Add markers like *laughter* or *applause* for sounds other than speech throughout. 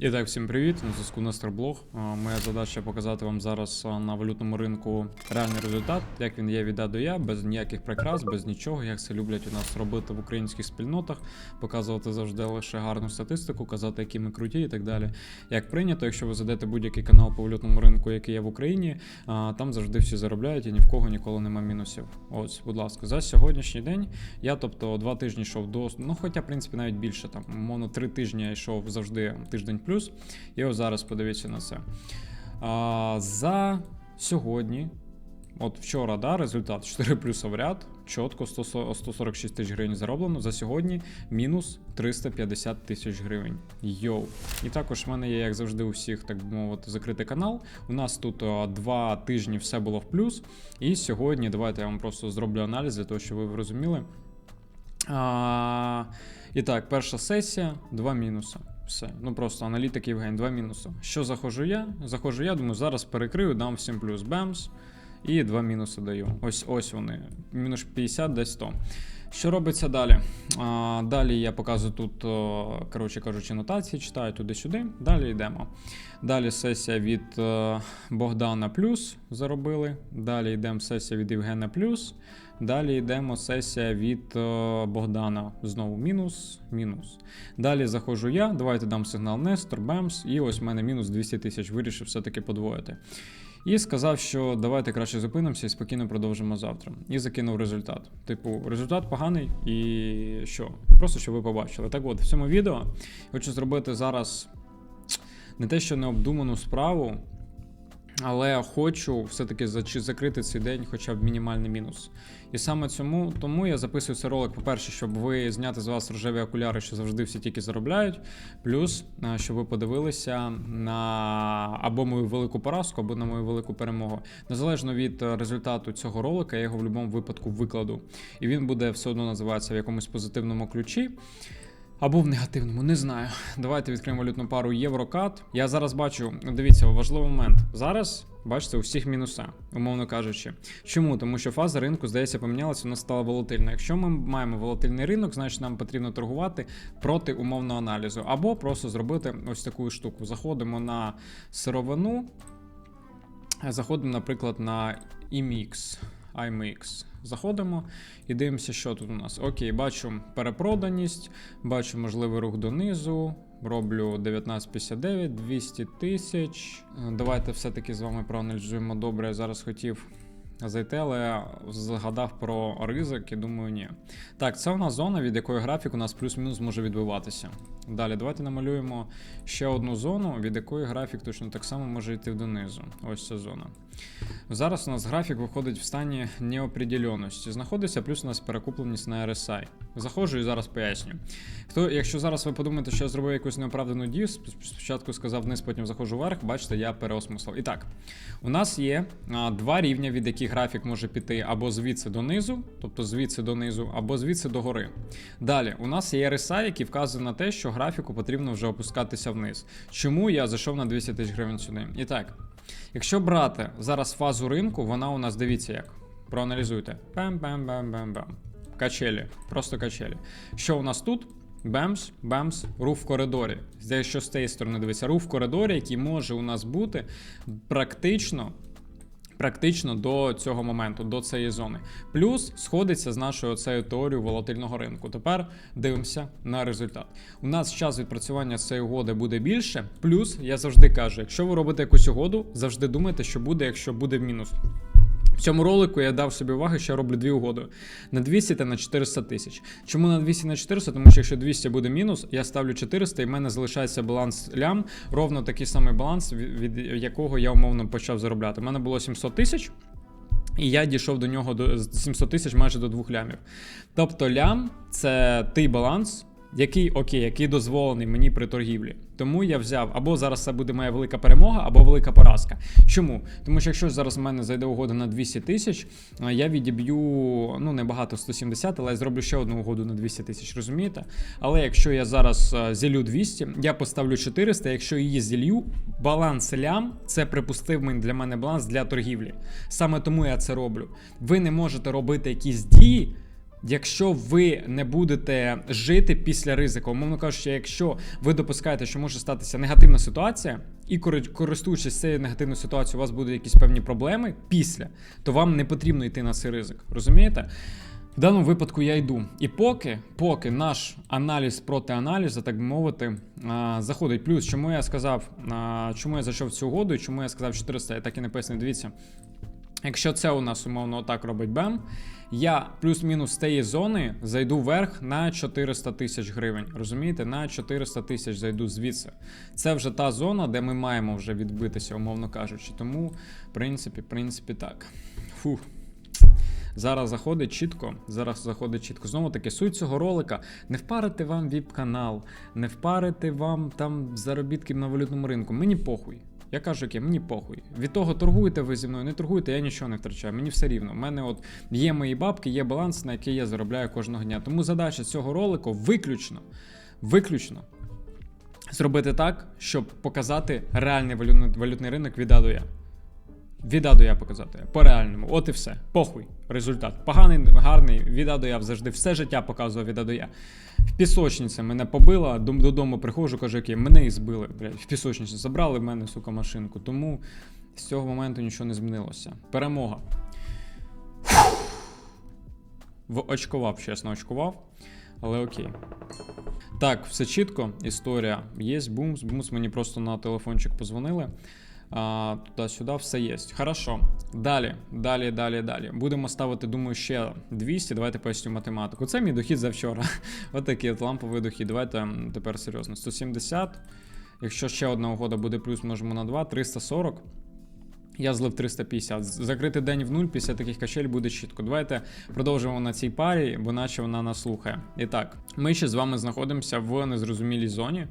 І так, всім привіт. На зв'язку Нестерблог. Моя задача показати вам зараз на валютному ринку реальний результат, як він є від А до Я, без ніяких прикрас, без нічого, як це люблять у нас робити в українських спільнотах, показувати завжди лише гарну статистику, казати, які ми круті і так далі. Як прийнято, якщо ви зайдете будь-який канал по валютному ринку, який є в Україні, там завжди всі заробляють і ні в кого ніколи нема мінусів. Ось, будь ласка, за сьогоднішній день я, тобто, два тижні йшов до. Ну, хоча, в принципі, навіть більше там, умовно, три тижні я йшов завжди тиждень. І ось зараз подивіться на це. А, за сьогодні, от вчора, да, результат 4 плюса в ряд, чітко 100 146 тисяч гривень зароблено. За сьогодні мінус 350 тисяч гривень. Йоу. І також в мене є, як завжди, у всіх, так би мовити, закритий канал. У нас тут а, два тижні все було в плюс. І сьогодні, давайте я вам просто зроблю аналіз для того, щоб ви розуміли. А, і так, перша сесія, два мінуси. Все. Ну просто аналітик Євген, два мінуси. Що заходжу я? Заходжу я, думаю, зараз перекрию, дам всім плюс бемс. І два мінуси даю. Ось ось вони. Мінус 50, десь 100. Що робиться далі? А, далі я показую тут, коротше кажучи, нотації, читаю туди-сюди. Далі йдемо. Далі сесія від е, Богдана плюс заробили. Далі йдемо сесія від Євгена плюс. Далі йдемо сесія від е, Богдана. Знову мінус, мінус. Далі заходжу я. Давайте дам сигнал Нестор, Бемс. І ось в мене мінус 200 тисяч. Вирішив все-таки подвоїти. І сказав, що давайте краще зупинимося і спокійно продовжимо завтра. І закинув результат. Типу, результат поганий, і що? Просто щоб ви побачили. Так от, в цьому відео хочу зробити зараз не те, що необдуману справу, але хочу все-таки закрити цей день хоча б мінімальний мінус. І саме цьому тому я записую цей ролик, по-перше, щоб ви зняти з вас рожеві окуляри, що завжди всі тільки заробляють. Плюс, щоб ви подивилися на або мою велику поразку, або на мою велику перемогу. Незалежно від е, результату цього ролика, я його в будь-якому випадку викладу. І він буде все одно називатися в якомусь позитивному ключі. Або в негативному, не знаю. Давайте відкриємо валютну пару Єврокат. Я зараз бачу, дивіться, важливий момент. Зараз, бачите, у всіх мінуса, умовно кажучи. Чому? Тому що фаза ринку, здається, помінялася, вона стала волатильною. Якщо ми маємо волатильний ринок, значить нам потрібно торгувати проти умовного аналізу. Або просто зробити ось таку штуку. Заходимо на сировину, заходимо, наприклад, на IMX. IMX. Заходимо і дивимося, що тут у нас. Окей, бачу перепроданість, бачу можливий рух донизу. Роблю 19,59, 200 тисяч. Е, Давайте все-таки з вами проаналізуємо добре. Я зараз хотів зайти, але згадав про ризик і думаю, ні. Так, це у нас зона, від якої графік у нас плюс-мінус може відбиватися. Далі, давайте намалюємо ще одну зону, від якої графік точно так само може йти донизу. Ось ця зона. Зараз у нас графік виходить в стані неопределеності. Знаходиться плюс у нас перекупленість на RSI. Заходжу і зараз поясню. Хто, якщо зараз ви подумаєте, що я зробив якусь неоправдану дію, спочатку сказав вниз, потім заходжу вверх, бачите, я переосмислив. І так, у нас є а, два рівня, від яких графік може піти або звідси донизу, тобто звідси донизу, або звідси до гори. Далі, у нас є RSI, який вказує на те, що графіку потрібно вже опускатися вниз. Чому я зайшов на 200 тисяч гривень сюди? І так, якщо брати зараз фазу ринку, вона у нас дивіться як. Проаналізуйте. Бам-бам-бам-бам-бам. Качелі. Просто качелі. Що у нас тут? Бемс, бемс, рух в коридорі. Якщо з цієї сторони дивиться, рух в коридорі, який може у нас бути практично. Практично до цього моменту, до цієї зони. Плюс сходиться з нашою цією теорією волатильного ринку. Тепер дивимося на результат. У нас час відпрацювання цієї угоди буде більше. Плюс я завжди кажу, якщо ви робите якусь угоду, завжди думайте, що буде, якщо буде мінус. В цьому ролику я дав собі уваги, що я роблю дві угоди на 200 та на 400 тисяч. Чому на 200 на 400? Тому що якщо 200 буде мінус, я ставлю 400 і в мене залишається баланс лям, ровно такий самий баланс, від, якого я умовно почав заробляти. У мене було 700 тисяч. І я дійшов до нього до 700 тисяч майже до 2 лямів. Тобто лям це той баланс, який окей, який дозволений мені при торгівлі. Тому я взяв або зараз це буде моя велика перемога, або велика поразка. Чому? Тому що якщо зараз в мене зайде угода на 200 тисяч, я відіб'ю ну небагато 170, але я зроблю ще одну угоду на 200 тисяч, розумієте? Але якщо я зараз е, зілю 200, я поставлю 400, якщо її зілью, баланс лям це припустимий для мене баланс для торгівлі. Саме тому я це роблю. Ви не можете робити якісь дії Якщо ви не будете жити після ризику, умовно кажучи, якщо ви допускаєте, що може статися негативна ситуація, і кори- користуючись цією негативною ситуацією, у вас будуть якісь певні проблеми після, то вам не потрібно йти на цей ризик. Розумієте? В даному випадку я йду. І поки, поки наш аналіз проти аналізу, так би мовити, заходить. Плюс, чому я сказав, чому я зайшов в цю угоду і чому я сказав 400, я так і не пояснив. Дивіться. Якщо це у нас умовно отак робить БЕМ, я плюс-мінус з тієї зони зайду вверх на 400 тисяч гривень. Розумієте? На 400 тисяч зайду звідси. Це вже та зона, де ми маємо вже відбитися, умовно кажучи. Тому, в принципі, в принципі, так. Фух. Зараз заходить чітко. Зараз заходить чітко. Знову таки, суть цього ролика не впарити вам віп-канал, не впарити вам там заробітки на валютному ринку. Мені похуй. Я кажу, окей, мені похуй. Від того торгуєте ви зі мною, не торгуєте, я нічого не втрачаю. Мені все рівно. У мене от є мої бабки, є баланс, на який я заробляю кожного дня. Тому задача цього ролику виключно, виключно зробити так, щоб показати реальний валютний, ринок від А до Я. Від А до Я показати. По реальному. От і все. Похуй. Результат. Поганий, гарний, від А до Я завжди все життя показував від А до Я. В пісочниці мене побила, додому приходжу, кажу, який мене і збили. Блядь, в пісочниці забрали в мене, сука, машинку. Тому з цього моменту нічого не змінилося. Перемога. В очкував, чесно, очкував. Але окей. Так, все чітко. Історія є. Бумс. Бумс мені просто на телефончик позвонили. Туди-сюди все є. Хорошо. Далі, далі, далі, далі. Будемо ставити, думаю, ще 200. Давайте поясню математику. Це мій дохід за вчора. *laughs* Отакий от ламповий дохід. Давайте тепер серйозно. 170. Якщо ще одна угода буде плюс, множимо на 2, 340. Я злив 350. З- Закрити день в нуль після таких качель буде чітко. Давайте продовжимо на цій парі, бо наче вона нас слухає. І так, ми ще з вами знаходимося в незрозумілій зоні.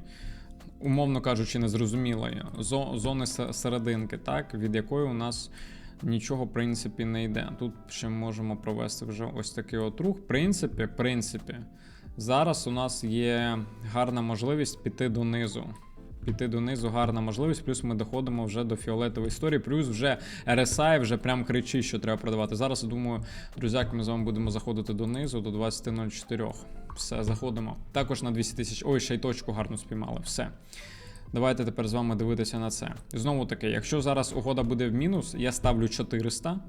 Умовно кажучи, незрозумілої зо- зони се- серединки, так, від якої у нас нічого, в принципі, не йде. Тут ще можемо провести вже ось такий от рух. В принципі, в принципі, зараз у нас є гарна можливість піти донизу. Піти донизу гарна можливість, плюс ми доходимо вже до фіолетової історії, плюс вже RSI вже прям кричить, що треба продавати. Зараз, думаю, друзяки, ми з вами будемо заходити донизу до 20.04. Все, заходимо. Також на 200 тисяч. Ой, ще й точку гарно спіймали. Все. Давайте тепер з вами дивитися на це. Знову таки, якщо зараз угода буде в мінус, я ставлю 400.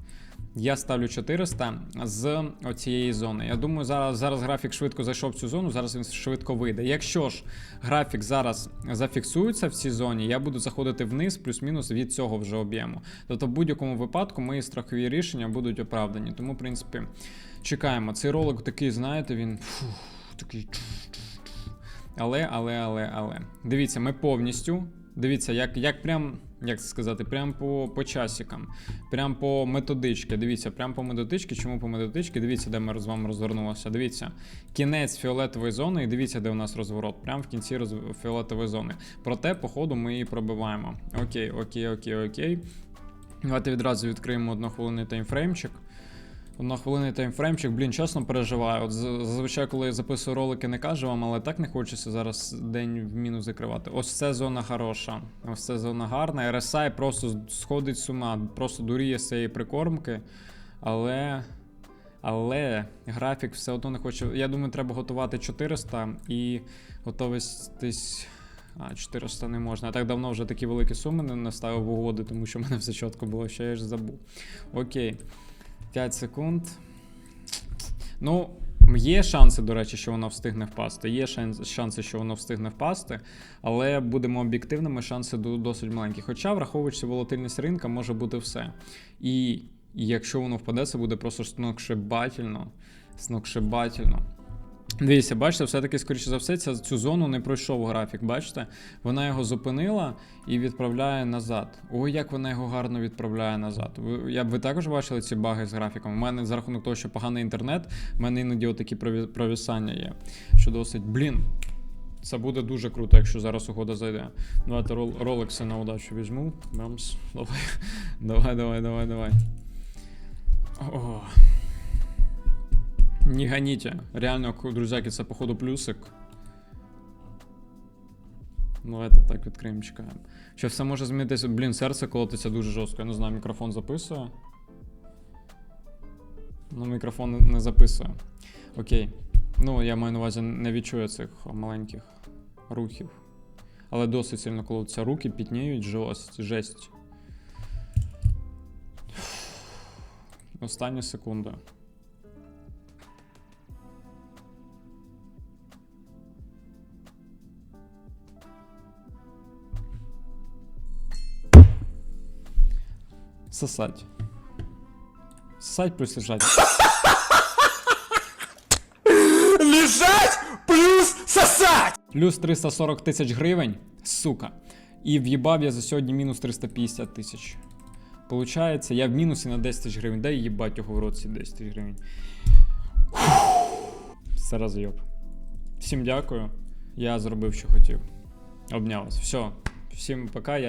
Я ставлю 400 з оцієї зони. Я думаю, зараз, зараз графік швидко зайшов в цю зону, зараз він швидко вийде. Якщо ж графік зараз зафіксується в цій зоні, я буду заходити вниз, плюс-мінус від цього вже об'єму. Тобто, в будь-якому випадку мої страхові рішення будуть оправдані. Тому, в принципі, чекаємо. Цей ролик такий, знаєте, він фух, такий. Але, але, але, але. Дивіться, ми повністю. Дивіться, як, як прям, як це сказати, прям по, по часикам, прям по методички. Дивіться, прям по методички. Чому по методички? Дивіться, де ми з вами розвернулися. Дивіться, кінець фіолетової зони, і дивіться, де у нас розворот. Прямо в кінці роз... фіолетової зони. Проте, по ходу, ми її пробиваємо. Окей, окей, окей, окей. Давайте відразу відкриємо однохвилинний таймфреймчик. Одна хвилина таймфреймчик, блін, чесно переживаю. От зазвичай, коли я записую ролики, не кажу вам, але так не хочеться зараз день в мінус закривати. Ось це зона хороша. Ось це зона гарна. RSI просто сходить з ума, просто дуріє з цієї прикормки. Але. Але графік все одно не хоче. Я думаю, треба готувати 400 і готовитись. А, 400 не можна. Я так давно вже такі великі суми не наставив угоди, тому що в мене все чітко було, що я ж забув. Окей. 5 секунд. Ну, є шанси, до речі, що воно встигне впасти. Є шанси, що воно встигне впасти, але будемо об'єктивними, шанси досить маленькі. Хоча, враховуючи волатильність ринка, може бути все. І, якщо воно впаде, це буде просто сногсшибательно. Сногсшибательно. Дивіться, бачите, все-таки, скоріше за все, ця, цю зону не пройшов графік. Бачите? Вона його зупинила і відправляє назад. Ой, як вона його гарно відправляє назад. Ви, я, ви також бачили ці баги з графіком? У мене за рахунок того, що поганий інтернет, в мене іноді отакі провісання є. Що досить, блін. Це буде дуже круто, якщо зараз угода зайде. Давайте рол, ролекси на удачу візьму. Бамс. Давай, *laughs* давай, давай, давай, давай. О. Не гоните. Реально, друзяки, це походу плюсик. Ну, Давайте так відкриємо, чекаємо. Що все може змінитися. Блін, серце колотиться дуже жорстко. Я не знаю, мікрофон записує. Ну, мікрофон не- записує. Окей. Ну, я маю на увазі, не відчую цих маленьких рухів. Але досить сильно колоться руки, пітніють, жесть. жесть. Остання секунда. Сосать. Сосать плюс лежать. Лежать плюс сосать! Плюс 340 тисяч гривень, сука. І в'їбав я за сьогодні мінус 350 тисяч. Получається, я в мінусі на 10 тисяч гривень. Дай їбать його в рот ці 10 тисяч гривень. Це розйоб. Всім дякую. Я зробив, що хотів. Обняв вас. Все. Всім пока. Я